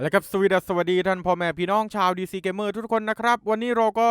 แล้วครับสวัสดีสวัสดีท่านพ่อแม่พี่น้องชาว DC Gamer ทุกคนนะครับ วันนี้เราก็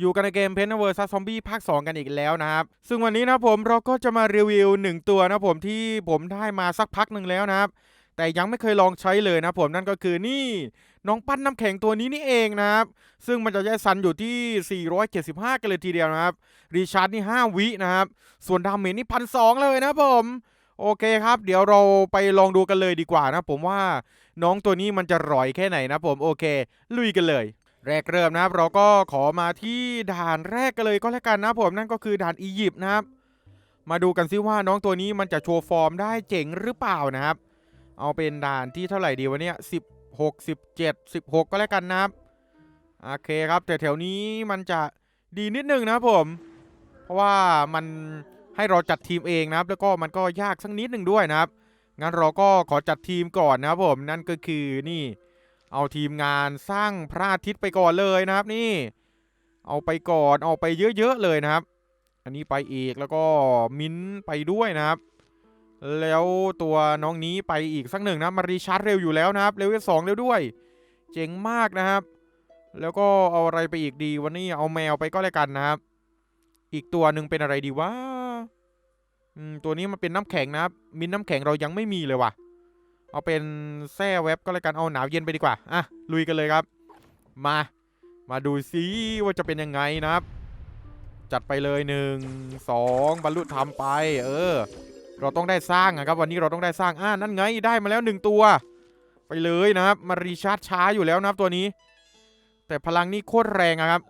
อยู่กันในเกม p e n t e r vs Zombie ภาค 2 กันอีกแล้วนะครับ ซึ่งวันนี้นะผมเราก็จะมารีวิว 1 ตัวนะผมที่ผมได้มาสักพักหนึ่งแล้วนะครับ แต่ยังไม่เคยลองใช้เลยนะผมนั่นก็คือนี่ น้องปั้นน้ำแข็งตัวนี้นี่เองนะครับ ซึ่งมันจะใช้ซันอยู่ที่ 475 กันเลยทีเดียวนะครับรีชาร์จนี่ 5 วินะครับส่วนดาเมจนี่พันสเลยนะผม โอเคครับ เดี๋ยวเราไปลองดูกันเลยดีกว่านะผมว่าน้องตัวนี้มันจะร่อยแค่ไหนนะผมโอเค ลุยกันเลย แรกเริ่มนะครับ เราก็ขอมาที่ด่านแรกกันเลยก็แล้วกันนะผมนั่นก็คือด่านอียิปต์นะครับ มาดูกันซิว่าน้องตัวนี้มันจะโชว์ฟอร์มได้เจ๋งหรือเปล่านะครับ เอาเป็นด่านที่เท่าไหร่ดีวะเนี่ย16 17 16ก็แล้วกันนะครับโอเคครับแต่แถวนี้มันจะดีนิดนึงนะผม เพราะว่ามัน ให้เราจัดทีมเองนะครับแล้วก็มันก็ยากสักนิดหนึ่งด้วยนะครับงั้นเราก็ขอจัดทีมก่อนนะครับผมนั่นก็คือนี่ เอาทีมงานสร้างพระอาทิตย์ไปก่อนเลยนะครับนี่ เอาไปก่อนเอาไปเยอะๆเลยนะครับ อันนี้ไปอีกแล้วก็มิ้นไปด้วยนะครับ แล้วตัวน้องนี้ไปอีกสักหนึ่งนะมารีชาร์จเร็วอยู่แล้วนะครับเลเวสองแล้วด้วย เจ๋งมากนะครับ แล้วก็เอาอะไรไปอีกดีวันนี้เอาแมวไปก็แล้วกันนะครับ อีกตัวหนึ่งเป็นอะไรดีวะ อืมตัวนี้มันเป็นน้ำแข็งนะครับ มินน้ำแข็งเรายังไม่มีเลยว่ะ เอาเป็นแส้เว็บก็แล้วกัน เอาหนาวเย็นไปดีกว่า อะ ลุยกันเลยครับ มา มาดูซิว่าจะเป็นยังไงนะครับ จัดไปเลยหนึ่งสองบรรลุธรรมไป เออ เราต้องได้สร้างอะครับ วันนี้เราต้องได้สร้าง อ่านั่นไง ได้มาแล้วหนึ่งตัว ไปเลยนะครับ มารีชาร์จช้าอยู่แล้วนะครับตัวนี้ แต่พลังนี่โคตรแรงอะครับ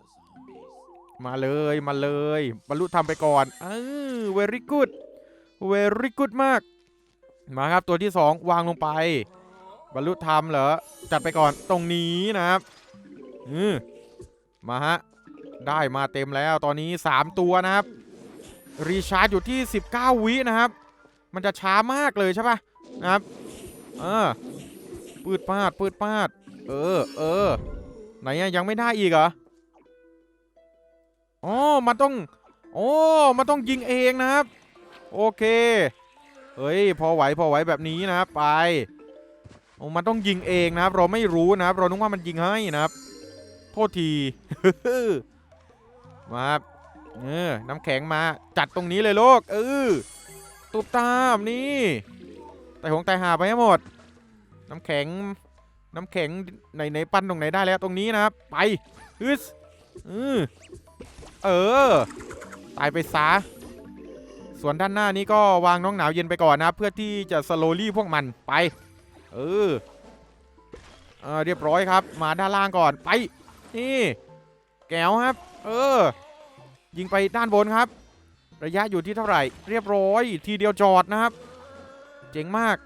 มาเลยมาเลย บรรลุธรรมไปก่อน เออ very good very good มาก มาครับตัวที่ 2 วางลงไป บรรลุธรรมเหรอ จัดไปก่อนตรงนี้นะครับอืมมาฮะ ได้มาเต็มแล้วตอนนี้ 3 ตัวนะครับ รีชาร์จอยู่ที่ 19 วินะครับ มันจะช้ามากเลยใช่ปะนะครับ เออ ปืดปาด ปืดปาด เออ เออ ไหนยังไม่ได้อีกเหรอ อ๋อ มันต้อง โอ้ มันต้องยิงเองนะครับ โอเคเฮ้ยพอไหวพอไหวแบบนี้นะครับไปโอ้มันต้องยิงเองนะครับ เราไม่รู้นะครับ เรานึกว่ามันยิงให้นะครับ โทษทีมาครับเออน้ำแข็งมาจัดตรงนี้เลยลูกเออตุบตามนี่แต่หงแต่หาไปให้หมด น้ำแข็ง น้ำแข็งไหนไหนปั้นตรงไหนได้แล้วตรงนี้นะครับ ไปฮึสเออเออตายไปซะ ส่วนด้านหน้านี้ก็วางน้องหนาวเย็นไปก่อนนะเพื่อที่จะสโลลี่พวกมันไป เออเออเรียบร้อยครับ มาด้านล่างก่อนไป นี่ แก้วครับ เออ ยิงไปด้านบนครับ ระยะอยู่ที่เท่าไหร่ เรียบร้อยทีเดียวจอดนะครับ เจ๋งมาก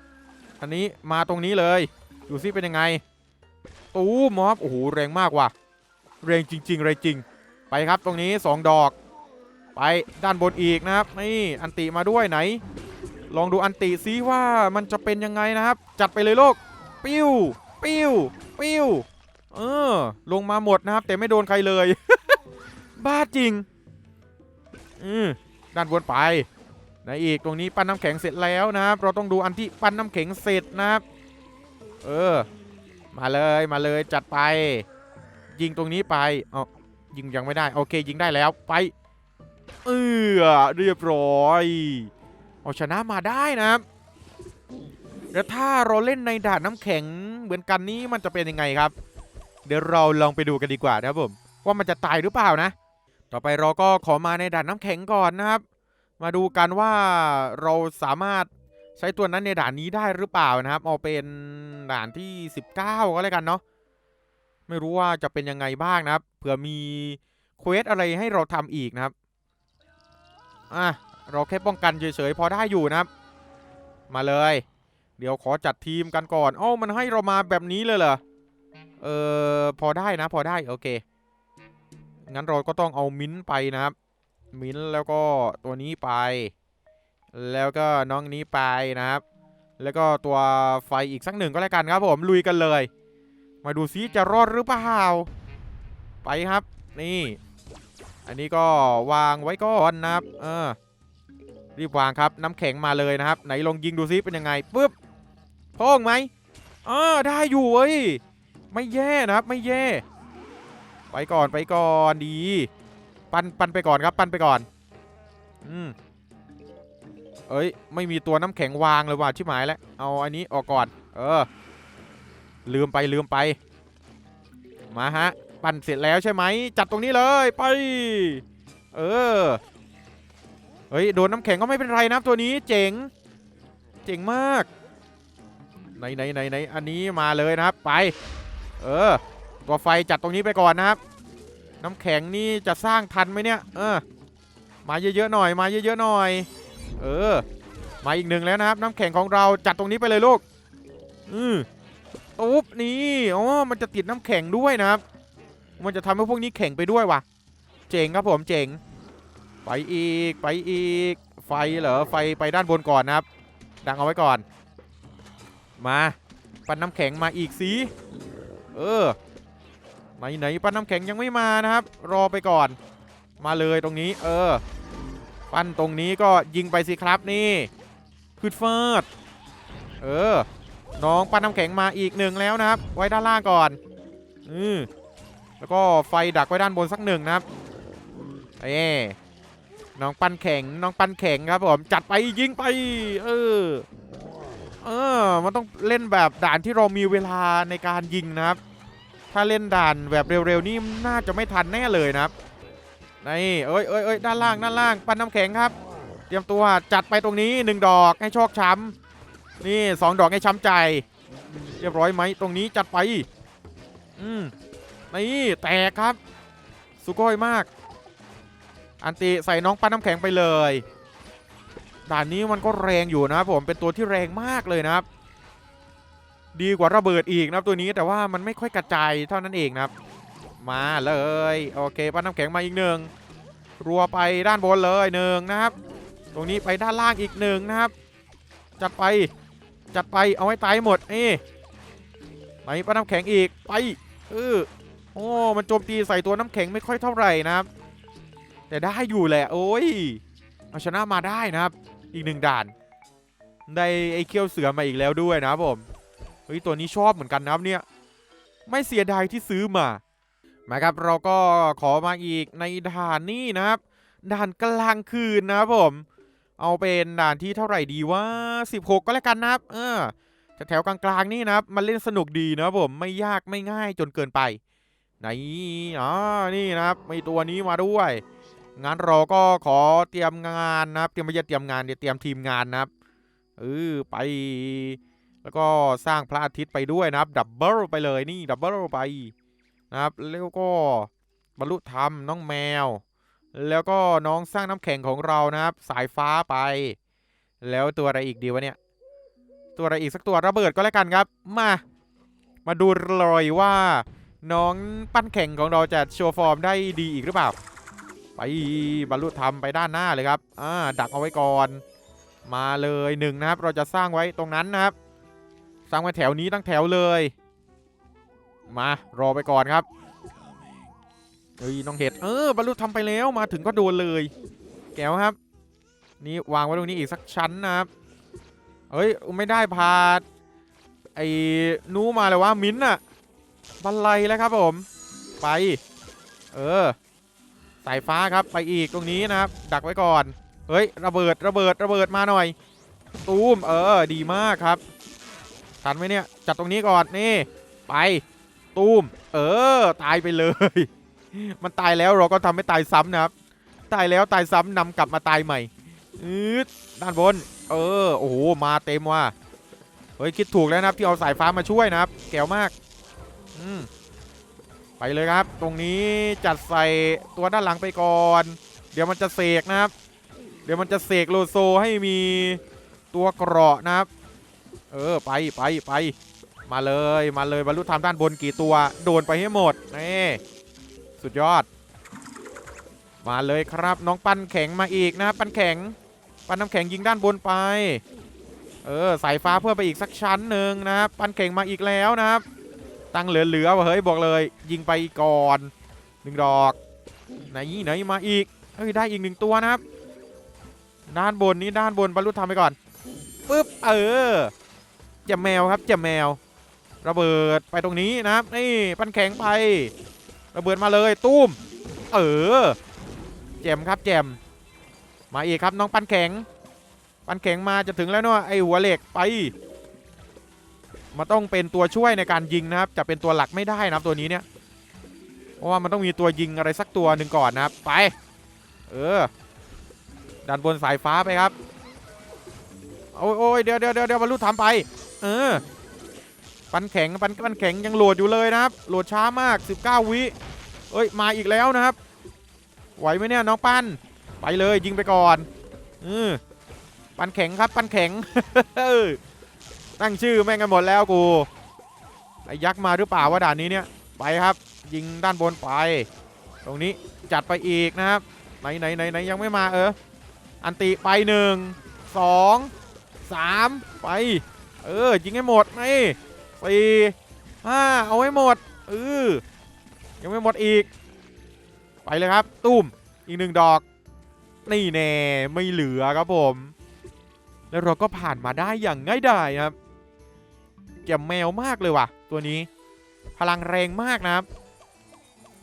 อันนี้มาตรงนี้เลยดูซิเป็นยังไง ตูมครับโอ้โหแรงมากว่ะแรงจริงๆเลยจริง ไปครับตรงนี้ 2 ดอก ไปด้านบนอีกนะครับนี่อันติมาด้วยไหน ลองดูอันติซิว่ามันจะเป็นยังไงนะครับ จัดไปเลยโลก ปิ้ว ปิ้ว ปิ้ว เออ ลงมาหมดนะครับ แต่ไม่โดนใครเลย บ้าจริง อืมด้านบนไปไหนอีกตรงนี้ปั้นน้ำแข็งเสร็จแล้วนะครับ เราต้องดูอันที่ปั้นน้ำแข็งเสร็จนะครับ เออ มาเลยมาเลยจัดไป ยิงตรงนี้ไปเอายิงยังไม่ได้ โอเค ยิงได้แล้วไป เออเรียบร้อย เอาชนะมาได้นะครับแล้วถ้าเราเล่นในด่านน้ำแข็งเหมือนกันนี้มันจะเป็นยังไงครับ เดี๋ยวเราลองไปดูกันดีกว่านะครับผมว่ามันจะตายหรือเปล่านะ ต่อไปเราก็ขอมาในด่านน้ำแข็งก่อนนะครับ มาดูกันว่าเราสามารถใช้ตัวนั้นในด่านนี้ได้หรือเปล่านะครับ เอาเป็นด่านที่ 19 ก็แล้วกันเนาะไม่รู้ว่าจะเป็นยังไงบ้างนะครับเผื่อมีเควสอะไรให้เราทำอีกนะครับ อะเราแค่ป้องกันเฉยๆพอได้อยู่นะครับ มาเลย เดี๋ยวขอจัดทีมกันก่อนอ้าวมันให้เรามาแบบนี้เลยเหรอเออพอได้นะพอได้โอเค งั้นเราก็ต้องเอามิ้นไปนะครับ มิ้นแล้วก็ตัวนี้ไป แล้วก็น้องนี้ไปนะครับ แล้วก็ตัวไฟอีกสักหนึ่งก็แล้วกันครับผมลุยกันเลย มาดูซิจะรอดหรือเปล่าไปครับ นี่ อันนี้ก็วางไว้ก่อนนะครับ เออ รีบวางครับน้ำแข็งมาเลยนะครับ ไหนลองยิงดูซิเป็นยังไงปึ๊บโพ่งไหมเอ่าได้อยู่เว้ยไม่แย่นะครับไม่แย่ ไปก่อนไปก่อนดี ปันปันไปก่อนครับ ปันไปก่อน อืมเอ้ย ไม่มีตัวน้ำแข็งวางเลยว่ะชิบหายแล้วเอาอันนี้ออกก่อน เออ ลืมไปลืมไป มาฮะ ปั่นเสร็จแล้วใช่ไหมจัดตรงนี้เลยไป เออเฮ้ยโดนน้ำแข็งก็ไม่เป็นไรนะตัวนี้เจ๋ง เจ๋งมากไหนไหนไหนไหนอันนี้มาเลยนะครับไป เออ ตัวไฟจัดตรงนี้ไปก่อนนะครับ น้ำแข็งนี่จะสร้างทันไหมเนี่ยเออมาเยอะๆหน่อย มาเยอะๆหน่อย เออ มาอีกหนึ่งแล้วนะครับ น้ำแข็งของเราจัดตรงนี้ไปเลยลูกอือตุ๊บนี่อ๋อมันจะติดน้ำแข็งด้วยนะครับ มันจะทำให้พวกนี้แข็งไปด้วยวะเจ๋งครับผมเจ๋งไปอีกไปอีก ไฟเหรอไฟไปด้านบนก่อนนะครับ ดังเอาไว้ก่อน มาปั้นน้ำแข็งมาอีกสิเออไหนไหนปั้นน้ำแข็งยังไม่มานะครับ รอไปก่อน มาเลยตรงนี้ เออ ปั้นตรงนี้ก็ยิงไปสิครับนี่พืดเฟิดเออ น้องปั้นน้ำแข็งมาอีกหนึ่งแล้วนะครับ ไว้ด้านล่างก่อน อือ แล้วก็ไฟดักไว้ด้านบนสักหนึ่งนะครับเอ้น้องปั้นแข็งน้องปั้นแข็งครับผมจัดไปยิงไป เออเออมันต้องเล่นแบบด่านที่เรามีเวลาในการยิงนะครับ ถ้าเล่นด่านแบบเร็วๆนี่น่าจะไม่ทันแน่เลยนะครับนี่เอ้ยเอ้ยเอ้ยด้านล่างด้านล่างปั้นน้ำแข็งครับ เตรียมตัวจัดไปตรงนี้หนึ่งดอกให้โชคช้ำนี่สองดอกให้ช้ำใจ เรียบร้อยไหมตรงนี้จัดไป อืม นี่แตกครับ สุโกยมาก อันติใส่น้องปั้นน้ำแข็งไปเลย ด่านนี้มันก็แรงอยู่นะครับผมเป็นตัวที่แรงมากเลยนะครับ ดีกว่าระเบิดอีกนะครับตัวนี้แต่ว่ามันไม่ค่อยกระจายเท่านั้นเองนะครับ มาเลยโอเคปั้นน้ำแข็งมาอีกหนึ่งรัวไปด้านบนเลยหนึ่งนะครับ ตรงนี้ไปด้านล่างอีกหนึ่งนะครับ จัดไปจัดไปเอาให้ตายหมดนี่ไปปั้นน้ำแข็งอีกไปเออ อ้มันโจมตีใส่ตัวน้ำแข็งไม่ค่อยเท่าไหร่นะครับ แต่ได้อยู่แหละ โอ้ยเอาชนะมาได้นะครับ อีกหนึ่งด่าน ได้ไอ้เคี้ยวเสือมาอีกแล้วด้วยนะผมเฮ้ยตัวนี้ชอบเหมือนกันนะครับเนี่ย ไม่เสียดายที่ซื้อมามาครับเราก็ขอมาอีกในด่านนี้นะครับ ด่านกลางคืนนะครับผม เอาเป็นด่านที่เท่าไหร่ดีว่า 16 ก็แล้วกันนะครับ เออแถวกลางๆนี่นะครับ มันเล่นสนุกดีนะครับผมไม่ยากไม่ง่ายจนเกินไป ไหนอ๋อนี่นะครับมีตัวนี้มาด้วยงั้นเราก็ขอเตรียมงานนะครับเตรียมไม่ใช่เตรียมงานเดี๋ยวเตรียมทีมงานนะครับเออไป แล้วก็สร้างพระอาทิตย์ไปด้วยนะครับดับเบิลไปเลยนี่ดับเบิลไปนะครับแล้วก็บรรลุธรรมน้องแมว แล้วก็น้องสร้างน้ำแข็งของเรานะครับ สายฟ้าไป แล้วตัวอะไรอีกดีวะเนี่ย ตัวอะไรอีกสักตัวระเบิดก็แล้วกันครับ มา มาดูเลยว่า น้องปั้นแข่งของเราจะโชว์ฟอร์มได้ดีอีกหรือเปล่า ไปบรรลุธรรมไปด้านหน้าเลยครับอ่าดักเอาไว้ก่อน มาเลยหนึ่งนะครับ เราจะสร้างไว้ตรงนั้นนะครับ สร้างไว้แถวนี้ตั้งแถวเลย มารอไปก่อนครับเฮ้ยน้องเห็ดเออบรรลุธรรมไปแล้วมาถึงก็โดนเลย แก้วครับ นี่วางไว้ตรงนี้อีกสักชั้นนะครับเฮ้ยไม่ได้พาไอ้นู้มาเลยว่ามิ้นอะ บันไลแล้วครับผม ไป เออ สายฟ้าครับไปอีกตรงนี้นะครับ ดักไว้ก่อน เฮ้ย ระเบิดระเบิดระเบิดมาหน่อย ตูม เออ ดีมากครับ ทันไหมเนี่ย จัดตรงนี้ก่อนนี่ ไป ตูม เออ ตายไปเลย มันตายแล้วเราก็ทำให้ตายซ้ำนะครับ ตายแล้วตายซ้ำนำกลับมาตายใหม่อืดด้านบน เออ โอ้โห มาเต็มว่ะ เฮ้ย คิดถูกแล้วนะครับที่เอาสายฟ้ามาช่วยนะครับ แก้วมาก ไปเลยครับ ตรงนี้จัดใส่ตัวด้านหลังไปก่อน เดี๋ยวมันจะเสกนะครับ เดี๋ยวมันจะเสกโลโซให้มีตัวเกราะนะครับ เออไปไปไป มาเลยมาเลยบรรลุธรรมด้านบนกี่ตัวโดนไปให้หมดนี่สุดยอด มาเลยครับน้องปั้นแข็งมาอีกนะครับปั้นแข็ง ปั้นน้ำแข็งยิงด้านบนไป เออสายฟ้าเพิ่มไปอีกสักชั้นหนึ่งนะครับ ปั้นแข็งมาอีกแล้วนะครับ ตั้งเหลือๆเฮ้ยบอกเลย ยิงไปก่อนหนึ่งดอกไหนไหนมาอีกเฮ้ยได้อีกหนึ่งตัวนะครับ ด้านบนนี้ด้านบนบรรลุธรรมไปก่อนปึ๊บเออเจะแมวครับเจะแมว ระเบิดไปตรงนี้นะครับนี่ปั้นแข็งไประเบิดมาเลยตุ้ม เออแจมครับแจมมาอีกครับน้องปั้นแข็ง ปั้นแข็งมาจะถึงแล้วเนาะไอหัวเหล็กไป มันต้องเป็นตัวช่วยในการยิงนะครับ จะเป็นตัวหลักไม่ได้นะครับตัวนี้เนี่ย เพราะว่ามันต้องมีตัวยิงอะไรสักตัวหนึ่งก่อนนะครับ ไป เออดันบนสายฟ้าไปครับ โอ้ยโอ้ยเดี๋ยวเดี๋ยวเดี๋ยวบรรลุทำไป เออ ปันแข็งปันปันแข็งยังโหลดอยู่เลยนะครับ โหลดช้ามาก 19 วิ เอ้ย มาอีกแล้วนะครับ ไหวไหมเนี่ยน้องปัน ไปเลยยิงไปก่อนเออปันแข็งครับ ปันแข็งเออ ตั้งชื่อแม่งกันหมดแล้วกูไอ้ยักษ์มาหรือเปล่าวะด่านนี้เนี่ยไปครับ ยิงด้านบนไป ตรงนี้จัดไปอีกนะครับไหนไหนไหนไหนยังไม่มาเอออันติไปหนึ่งสองสามไป เออยิงให้หมดนี่สี่ห้าเอาให้หมดเออยังไม่หมดอีก ไปเลยครับ ตุ้มอีกหนึ่งดอก นี่แน่ไม่เหลือครับผม แล้วเราก็ผ่านมาได้อย่างง่ายดายครับ แกมแมวมากเลยว่ะ ตัวนี้ พลังแรงมากนะครับ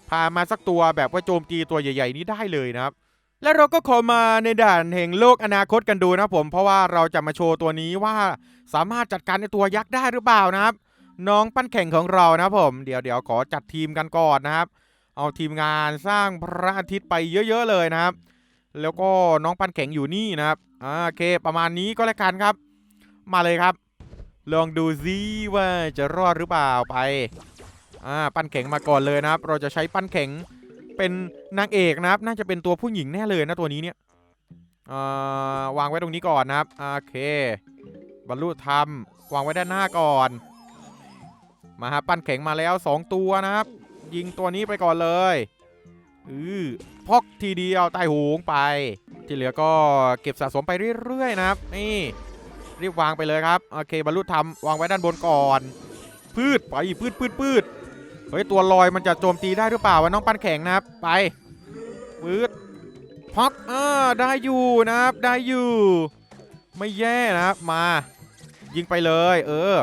พามาสักตัวแบบว่าโจมตีตัวใหญ่ ๆ นี้ได้เลยนะครับ แล้วเราก็ขอมาในด่านแห่งโลกอนาคตกันดูนะผม เพราะว่าเราจะมาโชว์ตัวนี้ว่าสามารถจัดการในตัวยักษ์ได้หรือเปล่านะครับ น้องปั้นแข่งของเรานะผม เดี๋ยวเดี๋ยวขอจัดทีมกันก่อนนะครับ เอาทีมงานสร้างพระอาทิตย์ไปเยอะ ๆ เลยนะครับ แล้วก็น้องปั้นแข่งอยู่นี่นะครับอ่าโอเค ประมาณนี้ก็แล้วกันครับ มาเลยครับ ลองดูซิว่าจะรอดหรือเปล่าไปอ่าปั้นแข็งมาก่อนเลยนะครับ เราจะใช้ปั้นแข็งเป็นนางเอกนะครับ น่าจะเป็นตัวผู้หญิงแน่เลยนะตัวนี้เนี่ยอ่าวางไว้ตรงนี้ก่อนนะครับโอเค บรรลุธรรมวางไว้ด้านหน้าก่อน มาฮะปั้นแข็งมาแล้ว 2 ตัวนะครับ ยิงตัวนี้ไปก่อนเลยอือพอกทีเดียวใตายโหงไป ที่เหลือก็เก็บสะสมไปเรื่อยๆนะครับนี่ รีบวางไปเลยครับโอเคบรรลุธรรมวางไว้ด้านบนก่อน พืชไปพืชพืชพืชเฮ้ยตัวลอยมันจะโจมตีได้หรือเปล่าวะน้องปั้นแข็งนะครับ ไปพืชพอกอ่าได้อยู่นะครับได้อยู่ ไม่แย่นะครับมา ยิงไปเลย เออ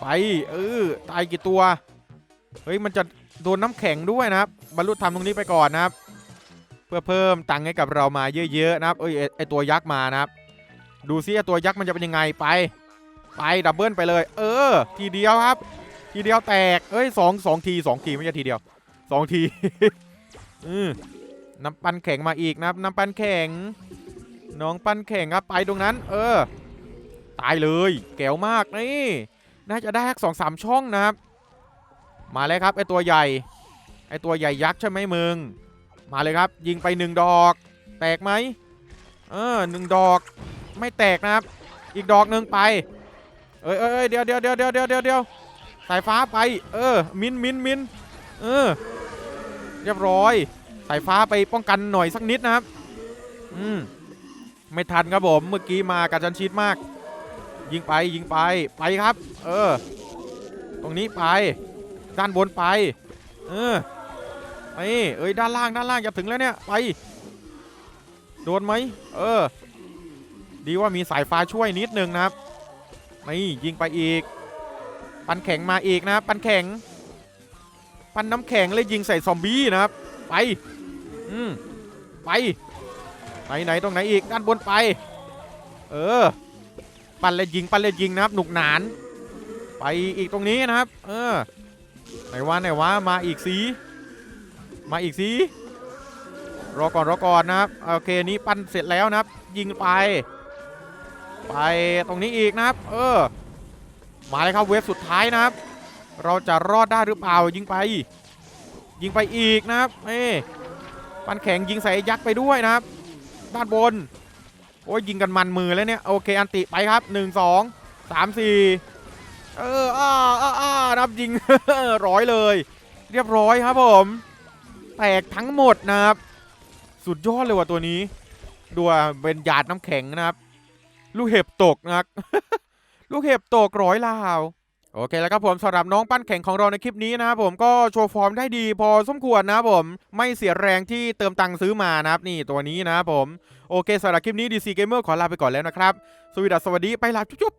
ไปเออตายกี่ตัวเฮ้ยมันจะโดนน้ำแข็งด้วยนะครับบรรลุธรรมตรงนี้ไปก่อนนะครับ เพื่อเพิ่มตังค์ให้กับเรามาเยอะๆนะครับเอ้ยไอ้ไอตัวยักษ์มานะครับ ดูซิไอตัวยักษ์มันจะเป็นยังไงไป ไปดับเบิลไปเลย เออ ทีเดียวครับ ทีเดียวแตกเอ้ยสองสองทีสองทีไม่ใช่ทีเดียวสองทีอืมน้ำปั้นแข็งมาอีกนะน้ำปั้นแข็ง น้องปั้นแข็งครับไปตรงนั้น เออ ตายเลยแก้วมากนี่ น่าจะได้สองสามช่องนะครับ มาเลยครับไอตัวใหญ่ไอตัวใหญ่ยักษ์ใช่ไหมมึง มาเลยครับ ยิงไปหนึ่งดอก แตกไหมเออหนึ่งดอก ไม่แตกนะครับ อีกดอกหนึ่งไป เอ้ยเอ้ยเดี๋ยวเดี๋ยวเดี๋ยวเดี๋ยวเดี๋ยวเดี๋ยวเดี๋ยวสายฟ้าไป เออ มินมินมินเออ เรียบร้อย สายฟ้าไปป้องกันหน่อยสักนิดนะครับ อืม ไม่ทันครับผม เมื่อกี้มากระชันชิดมาก ยิงไปยิงไป ไปครับ เออ ตรงนี้ไป ด้านบนไป เออไปเอ้ย ด้านล่าง ด้านล่างจะถึงแล้วเนี่ย ไป โดนไหม เออ ดีว่ามีสายฟ้าช่วยนิดนึงนะครับนี่ยิงไปอีก ปันแข็งมาอีกนะปันแข็ง ปันน้ำแข็งเลยยิงใส่ซอมบี้นะครับ ไปอืมไปไหนไหนตรงไหนอีกด้านบนไป เออ ปันเลยยิงปันเลยยิงนะครับ หนุกหนาน ไปอีกตรงนี้นะครับ เออไหนวะไหนวะมาอีกสีมาอีกสีรอก่อนรอก่อนนะครับโอเคนี้ปั้นเสร็จแล้วนะครับ ยิงไป ไปตรงนี้อีกนะครับ เออ มาเลยครับเวฟสุดท้ายนะครับ เราจะรอดได้หรือเปล่ายิงไป ยิงไปอีกนะครับเอ้ปันแข็งยิงใส่ยักษ์ไปด้วยนะครับ ด้านบน โอ้ยยิงกันมันมือแล้วเนี่ย โอเค อันติไปครับ 1 2 3 4 เอออ้าอ้าอ้านับยิงร้อยเลย เรียบร้อยครับผม แตกทั้งหมดนะครับ สุดยอดเลยว่ะตัวนี้ดูอะเป็นหยาดน้ำแข็งนะครับ ลูกเห็บตกนะลูกเห็บตกร้อยลาวโอเคแล้วครับผมสำหรับน้องปั้นแข่งของเราในคลิปนี้นะครับผมก็โชว์ฟอร์มได้ดีพอสมควรนะครับผมไม่เสียแรงที่เติมตังค์ซื้อมานะครับนี่ตัวนี้นะครับผม โอเคสำหรับคลิปนี้ DC Gamer ขอลาไปก่อนแล้วนะครับ สวัสดีสวัสดีไปลาจุ๊บ